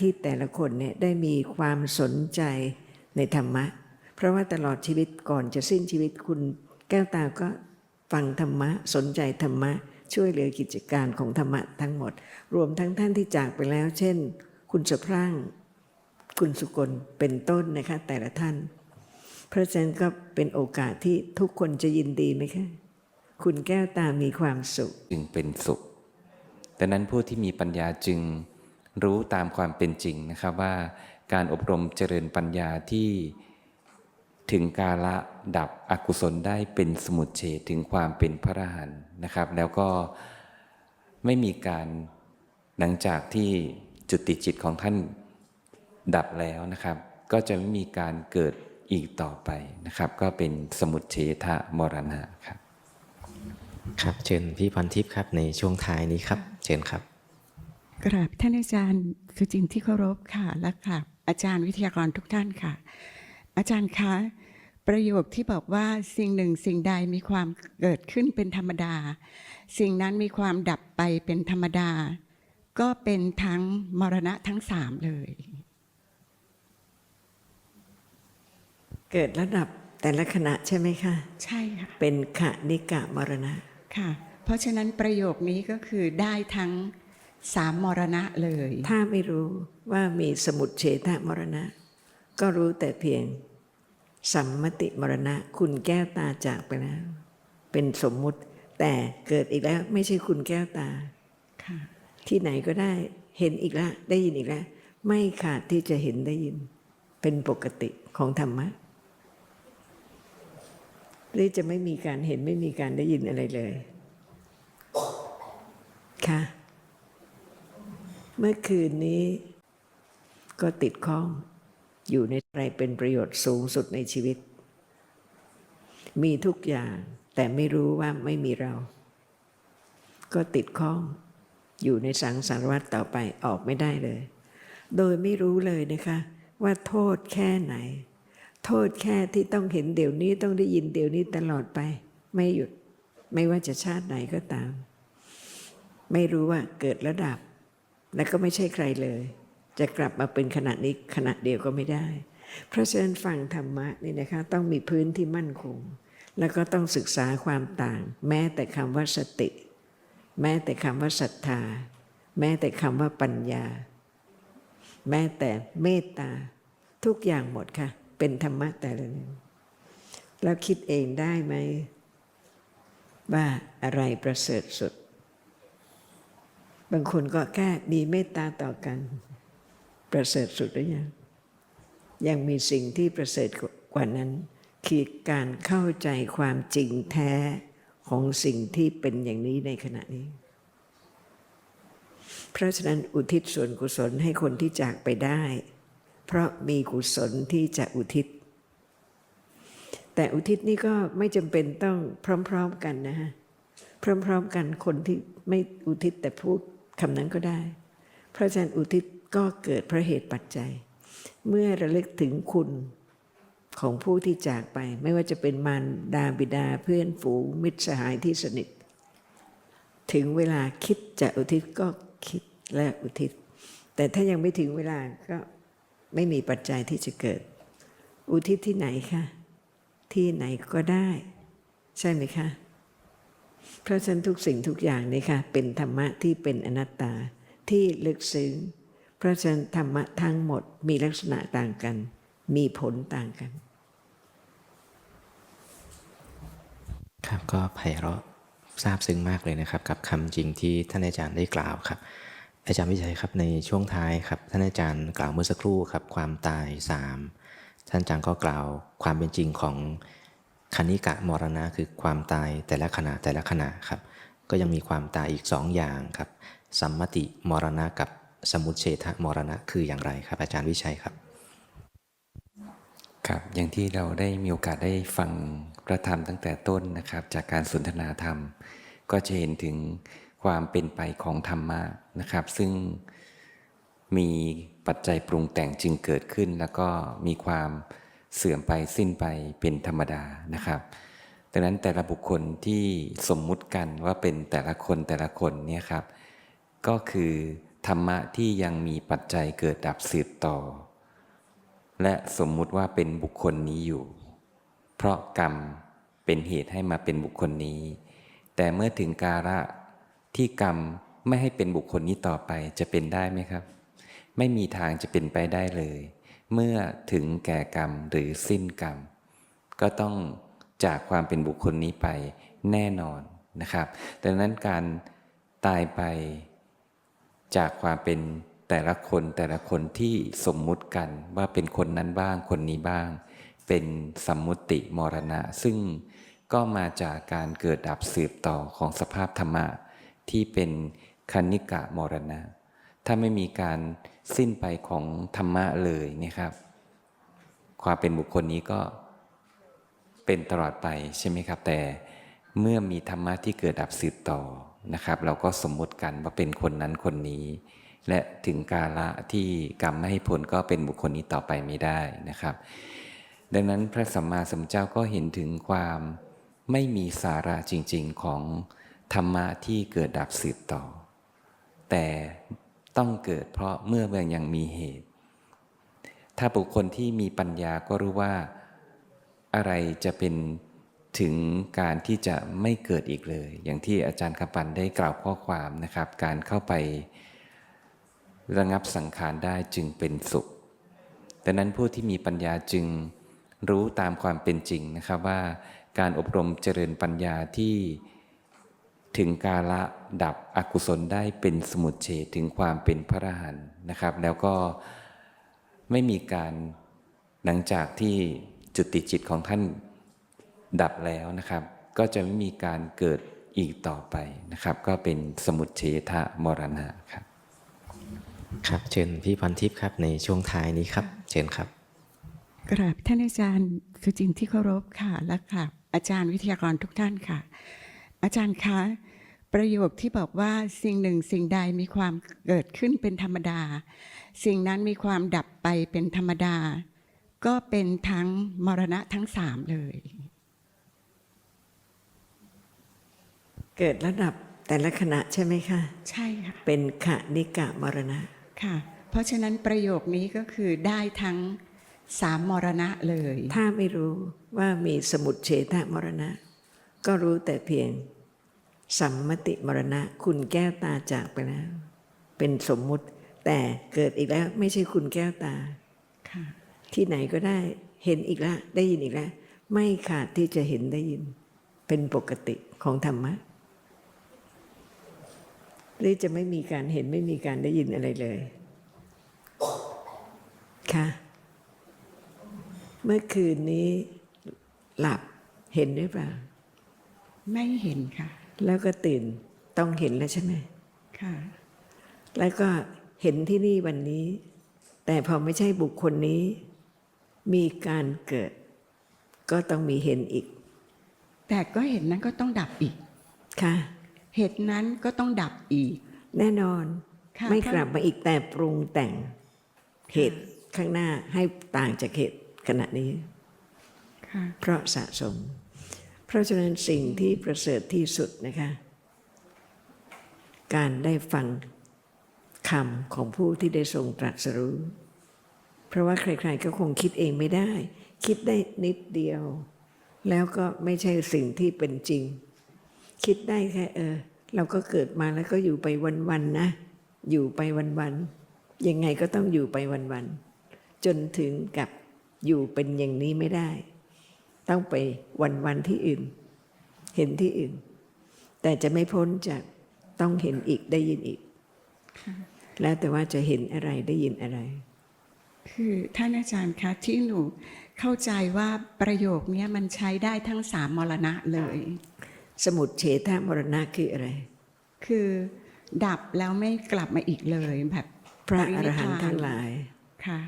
ที่แต่ละคนเนี่ยได้มีความสนใจในธรรมะ เพราะว่าตลอดชีวิตก่อนจะสิ้นชีวิตคุณแก้วตาก็ฟังธรรมะสนใจธรรมะ ช่วยเหลือกิจการของธรรมะทั้งหมด รวมทั้งท่านที่จากไปแล้ว เช่น คุณสะพรั่ง คุณสุกลเป็นต้นนะคะแต่ละท่าน เพราะฉะนั้นก็เป็นโอกาสที่ทุกคนจะยินดีไหมคะคุณแก้วตามีความสุข จึงเป็นสุขดังนั้นผู้ที่มีปัญญาจึง รู้ตามความเป็นจริงนะครับว่าการอบรมเจริญปัญญาที่ถึงกาละดับอกุศลได้เป็นสมุทเฉดถึงความเป็นพระอรหันต์นะครับ แล้วก็ไม่มีการหลังจากที่จุติจิตของท่านดับแล้วนะครับ ก็จะไม่มีการเกิดอีกต่อไปนะครับ ก็เป็นสมุทเฉทะมรณะครับ ครับเชิญพี่พรทิพย์ครับในช่วงท้ายนี้ครับ เชิญครับ กราบท่านอาจารย์สุจินที่เคารพค่ะและค่ะอาจารย์วิทยากรทุกท่านค่ะ อาจารย์คะประโยคที่บอกว่าสิ่งหนึ่งสิ่งใดมีความเกิดขึ้นเป็นธรรมดา สิ่งนั้นมีความดับไปเป็นธรรมดา ก็เป็นทั้งมรณะทั้งสามเลย เกิดระดับแต่ละขณะใช่ไหมคะ ใช่ค่ะ เป็นขะนิกะมรณะค่ะ เพราะฉะนั้นประโยคนี้ก็คือได้ทั้ง สามมรณะเลย ถ้าไม่รู้ว่ามีสมุดเฉทะมรณะ ก็รู้แต่เพียงสัมมติมรณะ คุณแก้วตาจากไปแล้ว เป็นสมมุติแต่เกิดอีกแล้วไม่ใช่คุณแก้วตาค่ะที่ไหนก็ได้เห็นอีกแล้วได้ยินอีกแล้วไม่ขาดที่จะเห็นได้ยิน เป็นปกติของธรรมะหรือจะไม่มีการเห็นไม่มีการได้ยินอะไรเลย ค่ะ เมื่อคืนนี้ก็ติดข้องอยู่ในอะไรเป็นประโยชน์สูงสุดในชีวิต มีทุกอย่างแต่ไม่รู้ว่าไม่มีเรา ก็ติดข้องอยู่ในสังสารวัฏต่อไปออกไม่ได้เลย โดยไม่รู้เลยนะคะ ว่าโทษแค่ไหน โทษแค่ที่ต้องเห็นเดี๋ยวนี้ต้องได้ยินเดี๋ยวนี้ตลอดไป ไม่หยุดไม่ว่าจะชาติไหนก็ตาม ไม่รู้ว่าเกิดระดับ และก็ไม่ใช่ใครเลย จะกลับมาเป็นขณะนี้ขณะเดียวก็ไม่ได้ เพราะฉะนั้นฟังธรรมะนี่นะคะต้องมีพื้นที่มั่นคง แล้วก็ต้องศึกษาความต่าง แม้แต่คำว่าสติ แม้แต่คำว่าศรัทธา แม้แต่คำว่าปัญญา แม้แต่เมตตา ทุกอย่างหมดค่ะ เป็นธรรมะแต่ละหนึ่งแล้วคิดเองได้ไหมว่าอะไรประเสริฐสุด บางคนก็แค่มีเมตตาต่อกัน ประเสริฐสุดหรือยัง ยังมีสิ่งที่ประเสริฐกว่านั้น คือการเข้าใจความจริงแท้ของสิ่งที่เป็นอย่างนี้ในขณะนี้ เพราะฉะนั้นอุทิศส่วนกุศลให้คนที่จากไปได้ เพราะมีกุศลที่จะอุทิศ แต่อุทิศนี่ก็ไม่จำเป็นต้องพร้อม ๆกันนะฮะพร้อม ๆ กันคนที่ไม่อุทิศแต่พูด คำนั้นก็ได้ พราะฉะนั้นอุทิศก็เกิดพระเหตุปัจจัย เมื่อระลึกถึงคุณของผู้ที่จากไป ไม่ว่าจะเป็นมารดาบิดาเพื่อนฝูงมิตรสหายที่สนิท ถึงเวลาคิดจะอุทิศก็คิดและอุทิศ แต่ถ้ายังไม่ถึงเวลาก็ไม่มีปัจจัยที่จะเกิด อุทิศที่ไหนคะที่ไหนก็ได้ ใช่ไหมคะ เพราะฉะนั้นทุกสิ่งทุกอย่างนี่ค่ะเป็นธรรมะที่เป็นอนัตตาที่ลึกซึ้งเพราะฉะนั้นธรรมะทั้งหมดมีลักษณะต่างกัน มีผลต่างกัน ครับก็ไพเราะซาบซึ้งมากเลยนะครับ กับคำจริงที่ท่านอาจารย์ได้กล่าวครับ อาจารย์วิชัยครับในช่วงท้ายครับท่านอาจารย์กล่าวเมื่อสักครู่ครับความตายสามท่านอาจารย์ก็กล่าวความเป็นจริงของ คณิกะมรณะคือความตายแต่ละขณะแต่ละขณะครับ ก็ยังมีความตายอีกสองอย่างครับสัมมติมรณะกับสมุทเฉทมรณะคืออย่างไรครับ อาจารย์วิชัยครับ ครับ อย่างที่เราได้มีโอกาสได้ฟังพระธรรมตั้งแต่ต้นนะครับ จากการสนทนาธรรม ก็จะเห็นถึงความเป็นไปของธรรมะนะครับ ซึ่งมีปัจจัยปรุงแต่งจึงเกิดขึ้น แล้วก็มีความ เสื่อมไปสิ้นไปเป็นธรรมดานะครับดังนั้นแต่ละบุคคลที่สมมุติกันว่าเป็นแต่ละคนแต่ละคนเนี่ยครับ ก็คือธรรมะที่ยังมีปัจจัยเกิดดับสืบต่อ และสมมุติว่าเป็นบุคคลนี้อยู่ เพราะกรรมเป็นเหตุให้มาเป็นบุคคลนี้ แต่เมื่อถึงการะที่กรรมไม่ให้เป็นบุคคลนี้ต่อไปจะเป็นได้ไหมครับ ไม่มีทางจะเป็นไปได้เลย เมื่อถึงแก่กรรมหรือสิ้นกรรม ก็ต้องจากความเป็นบุคคลนี้ไปแน่นอนนะครับ ดังนั้นการตายไปจากความเป็นแต่ละคนแต่ละคนที่สมมุติกันว่าเป็นคนนั้นบ้างคนนี้บ้าง เป็นสมมุติมรณะ ซึ่งก็มาจากการเกิดดับสืบต่อของสภาพธรรมะที่เป็นคณิกะมรณะ ถ้าไม่มีการสิ้นไปของธรรมะเลยนะครับ ความเป็นบุคคลนี้ก็เป็นตลอดไปใช่ไหมครับ แต่เมื่อมีธรรมะที่เกิดดับสืบต่อนะครับ เราก็สมมติกันว่าเป็นคนนั้นคนนี้ และถึงกาละที่กรรมไม่ให้ผลก็เป็นบุคคลนี้ต่อไปไม่ได้นะครับ ดังนั้นพระสัมมาสัมพุทธเจ้าก็เห็นถึงความไม่มีสาระจริง ๆของธรรมะที่เกิดดับสืบต่อ แต่ ต้องเกิด เพราะเมื่อมันยังมีเหตุ ถ้าบุคคลที่มีปัญญาก็รู้ว่าอะไรจะเป็นถึงการที่จะไม่เกิดอีกเลย อย่างที่อาจารย์คำปันได้กล่าวข้อความนะครับ การเข้าไประงับสังขารได้จึงเป็นสุขดังนั้นผู้ที่มีปัญญาจึงรู้ตามความเป็นจริงนะครับว่า การอบรมเจริญปัญญาที่ ถึงกาละดับอกุศลได้เป็นสมุทเฉทถึงความเป็นพระอรหันต์นะครับ แล้วก็ไม่มีการหลังจากที่จุติจิตของท่านดับแล้วนะครับ ก็จะไม่มีการเกิดอีกต่อไปนะครับ ก็เป็นสมุทเฉทะมรณะครับ ครับเชิญพี่พรทิพย์ครับในช่วงท้ายนี้ครับ เชิญครับ กราบท่านอาจารย์คือจริงที่เคารพค่ะและค่ะอาจารย์วิทยากรทุกท่านค่ะ อาจารย์คะ ประโยคที่บอกว่าสิ่งหนึ่งสิ่งใดมีความเกิดขึ้นเป็นธรรมดา สิ่งนั้นมีความดับไปเป็นธรรมดา ก็เป็นทั้งมรณะทั้งสามเลย เกิดระดับแต่ละขณะใช่ไหมคะใช่ค่ะเป็นขณิกะมรณะค่ะ เพราะฉะนั้นประโยคนี้ก็คือได้ทั้งสามมรณะเลย ถ้าไม่รู้ว่ามีสมุดเฉทะมรณะ ก็รู้แต่เพียง สัมมติมรณะ คุณแก้วตาจากไปแล้ว เป็นสมมุติ แต่เกิดอีกแล้วไม่ใช่คุณแก้วตาค่ะที่ไหนก็ได้เห็นอีกแล้ว ได้ยินอีกแล้ว ไม่ขาดที่จะเห็นได้ยิน เป็นปกติของธรรมะหรือจะไม่มีการเห็นไม่มีการได้ยินอะไรเลย ค่ะ เมื่อคืนนี้หลับเห็นหรือเปล่า ไม่เห็นค่ะ แล้วก็ตื่นต้องเห็นแล้วใช่ไหมค่ะ แล้วก็เห็นที่นี่วันนี้ แต่พอไม่ใช่บุคคลนี้ มีการเกิด ก็ต้องมีเห็นอีก แต่ก็เห็นนั้นก็ต้องดับอีกค่ะ เหตุนั้นก็ต้องดับอีก แน่นอนค่ะไม่กลับมาอีกแต่ปรุงแต่งเหตุข้างหน้าให้ต่างจากเหตุขณะนี้ค่ะเพราะสะสม เพราะฉะนั้นสิ่งที่ประเสริฐที่สุดนะคะ การได้ฟังคำของผู้ที่ได้ทรงตรัสรู้ เพราะว่าใครๆก็คงคิดเองไม่ได้ คิดได้นิดเดียว แล้วก็ไม่ใช่สิ่งที่เป็นจริง คิดได้แค่เออ เราก็เกิดมาแล้วก็อยู่ไปวันๆนะ อยู่ไปวันๆยังไงก็ต้องอยู่ไปวันๆจนถึงกับอยู่เป็นอย่างนี้ไม่ได้ ต้องไปวันๆที่อื่น เห็นที่อื่น แต่จะไม่พ้นจากต้องเห็นอีกได้ยินอีก แล้วแต่ว่าจะเห็นอะไรได้ยินอะไร คือท่านอาจารย์คะที่หนูเข้าใจว่าประโยคเนี้ยมันใช้ได้ทั้งสามมรณะเลย สมุดเฉทมรณะคืออะไร คือดับแล้วไม่กลับมาอีกเลยแบบ พระปอรหันต์นิพพทั้งหลายค่ะ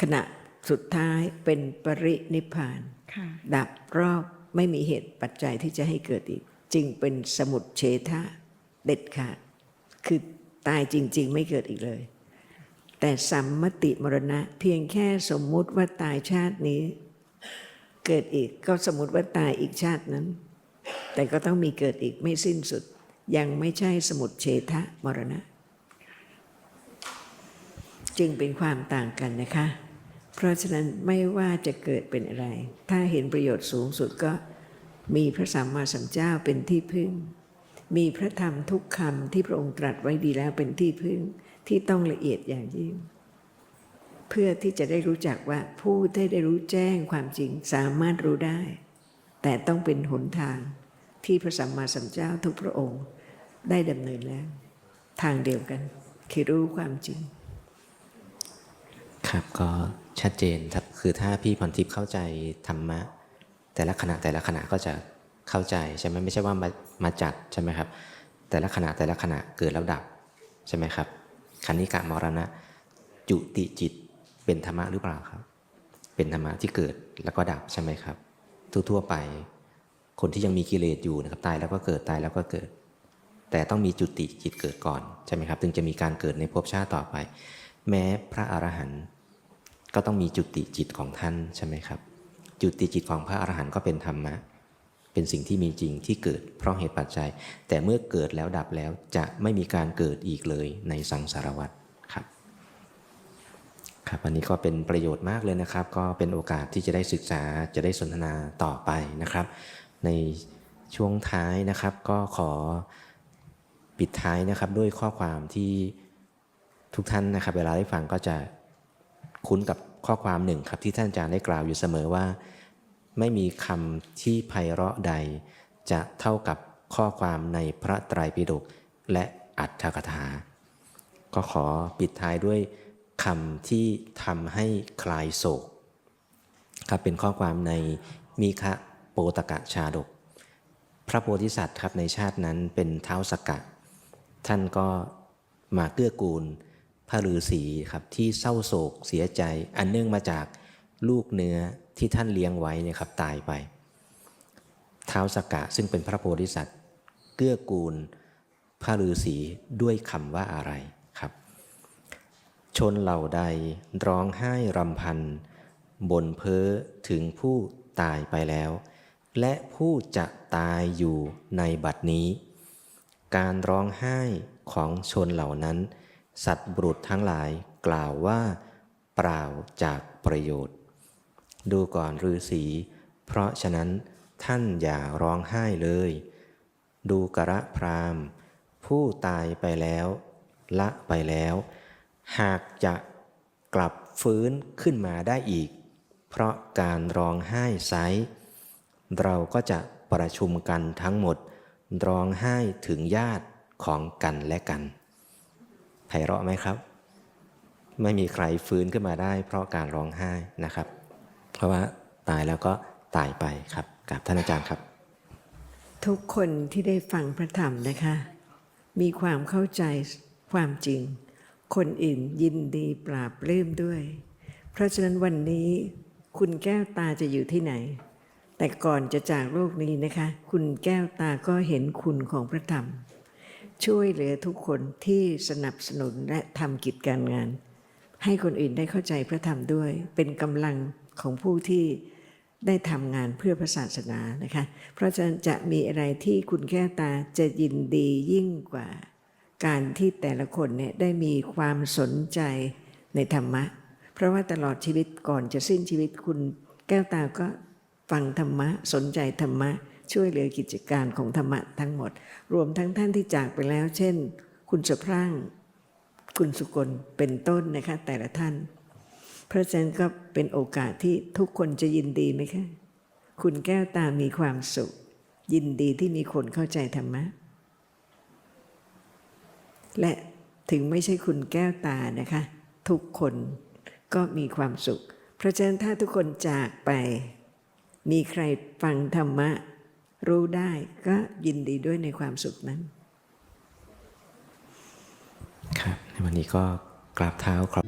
ขณะ สุดท้ายเป็นปรินิพพานค่ะดับรอบไม่มีเหตุปัจจัยที่จะให้เกิดอีก จึงเป็นสมุดเฉทะเด็ดขาด คือตายจริง ๆ ไม่เกิดอีกเลย แต่สัมมติมรณะเพียงแค่สมมุติว่าตายชาตินี้ เกิดอีกก็สมมติว่าตายอีกชาตินั้น แต่ก็ต้องมีเกิดอีกไม่สิ้นสุด ยังไม่ใช่สมุดเฉทะมรณะ จึงเป็นความต่างกันนะคะ เพราะฉะนั้นไม่ว่าจะเกิดเป็นอะไร ถ้าเห็นประโยชน์สูงสุดก็มีพระสัมมาสัมพุทธเจ้าเป็นที่พึ่ง มีพระธรรมทุกคำที่พระองค์ตรัสไว้ดีแล้วเป็นที่พึ่งที่ต้องละเอียดอย่างยิ่ง เพื่อที่จะได้รู้จักว่าผู้ที่ได้รู้แจ้งความจริงสามารถรู้ได้ แต่ต้องเป็นหนทางที่พระสัมมาสัมพุทธเจ้าทุกพระองค์ได้ดำเนินแล้ว ทางเดียวกัน คือรู้ความจริง ครับก็ ชัดเจนครับคือถ้าพี่พรทิพย์เข้าใจธรรมะ แต่ละขณะแต่ละขณะก็จะเข้าใจใช่ไหมไม่ใช่ว่ามามาจัดใช่ไหมครับ แต่ละขณะแต่ละขณะเกิดแล้วดับใช่ไหมครับคันนิกะมรณะ จุติจิตเป็นธรรมะหรือเปล่าครับ เป็นธรรมะที่เกิดแล้วก็ดับใช่ไหมครับ ทั่วๆไป คนที่ยังมีกิเลสอยู่นะครับตายแล้วก็เกิดตายแล้วก็เกิด แต่ต้องมีจุติจิตเกิดก่อนใช่ไหมครับ ถึงจะมีการเกิดในภพชาติต่อไป แม้พระอรหันต์ ก็ต้องมีจุติจิตของท่านใช่ไหมครับ จุติจิตของพระอรหันต์ก็เป็นธรรมะ เป็นสิ่งที่มีจริงที่เกิดเพราะเหตุปัจจัย แต่เมื่อเกิดแล้วดับแล้วจะไม่มีการเกิดอีกเลยในสังสารวัฏครับครับวันนี้ก็เป็นประโยชน์มากเลยนะครับ ก็เป็นโอกาสที่จะได้ศึกษาจะได้สนทนาต่อไปนะครับ ในช่วงท้ายนะครับก็ขอปิดท้ายนะครับด้วยข้อความที่ทุกท่านนะครับ เวลาได้ฟังก็จะ คุ้นกับข้อความหนึ่งครับที่ท่านอาจารย์ได้กล่าวอยู่เสมอว่า ไม่มีคำที่ไพเราะใด จะเท่ากับข้อความในพระไตรปิฎกและอัตถกถา ก็ขอปิดท้ายด้วยคำที่ทำให้คลายโศกครับเป็นข้อความในมีคะโปตกะชาดก พระโพธิสัตว์ครับในชาตินั้นเป็นเท้าสกะท่านก็มาเกื้อกูล พระฤาษีครับที่เศร้าโศกเสียใจ อันเนื่องมาจากลูกเนื้อที่ท่านเลี้ยงไว้เนี่ยครับตายไปท้าวสกกะซึ่งเป็นพระโพธิสัตว์เกื้อกูลพระฤาษีด้วยคำว่าอะไรครับ ชนเหล่าใดร้องไห้รำพันบนเพ้อถึงผู้ตายไปแล้ว และผู้จะตายอยู่ในบัดนี้ การร้องไห้ของชนเหล่านั้น สัตว์บุรุษทั้งหลายกล่าวว่า เปล่าจากประโยชน์ ดูก่อนฤาษีเพราะฉะนั้นท่านอย่าร้องไห้เลย ดูกระพรามผู้ตายไปแล้ว ละไปแล้ว หากจะกลับฟื้นขึ้นมาได้อีก เพราะการร้องไห้ไซเราก็จะประชุมกันทั้งหมด ร้องไห้ถึงญาติของกันและกัน ไพเราะไหมครับ ไม่มีใครฟื้นขึ้นมาได้ เพราะการร้องไห้นะครับ เพราะว่าตายแล้วก็ตายไปครับกับท่านอาจารย์ครับ ทุกคนที่ได้ฟังพระธรรมนะคะ มีความเข้าใจความจริง คนอื่นยินดีปราบปลื้มด้วย เพราะฉะนั้นวันนี้คุณแก้วตาจะอยู่ที่ไหน แต่ก่อนจะจากโลกนี้นะคะ คุณแก้วตาก็เห็นคุณของพระธรรม ช่วยเหลือทุกคนที่สนับสนุนและทำกิจการงาน ให้คนอื่นได้เข้าใจพระธรรมด้วย เป็นกำลังของผู้ที่ได้ทำงานเพื่อพระศาสนานะคะ เพราะฉะนั้นจะมีอะไรที่คุณแก้วตาจะยินดียิ่งกว่า การที่แต่ละคนเนี่ยได้มีความสนใจในธรรมะ เพราะว่าตลอดชีวิตก่อนจะสิ้นชีวิตคุณแก้วตาก็ฟังธรรมะสนใจธรรมะ ช่วยเหลือกิจการของธรรมะทั้งหมด รวมทั้งท่านที่จากไปแล้ว เช่น คุณสะพรั่ง คุณสุกลเป็นต้นนะคะแต่ละท่าน เพราะฉะนั้นก็เป็นโอกาสที่ทุกคนจะยินดีไหมคะ คุณแก้วตามีความสุข ยินดีที่มีคนเข้าใจธรรมะ และถึงไม่ใช่คุณแก้วตานะคะ ทุกคนก็มีความสุข เพราะฉะนั้นถ้าทุกคนจากไป มีใครฟังธรรมะ รู้ได้ก็ยินดีด้วยในความสุขนั้น ครับ ในวันนี้ก็กราบเท้าครับ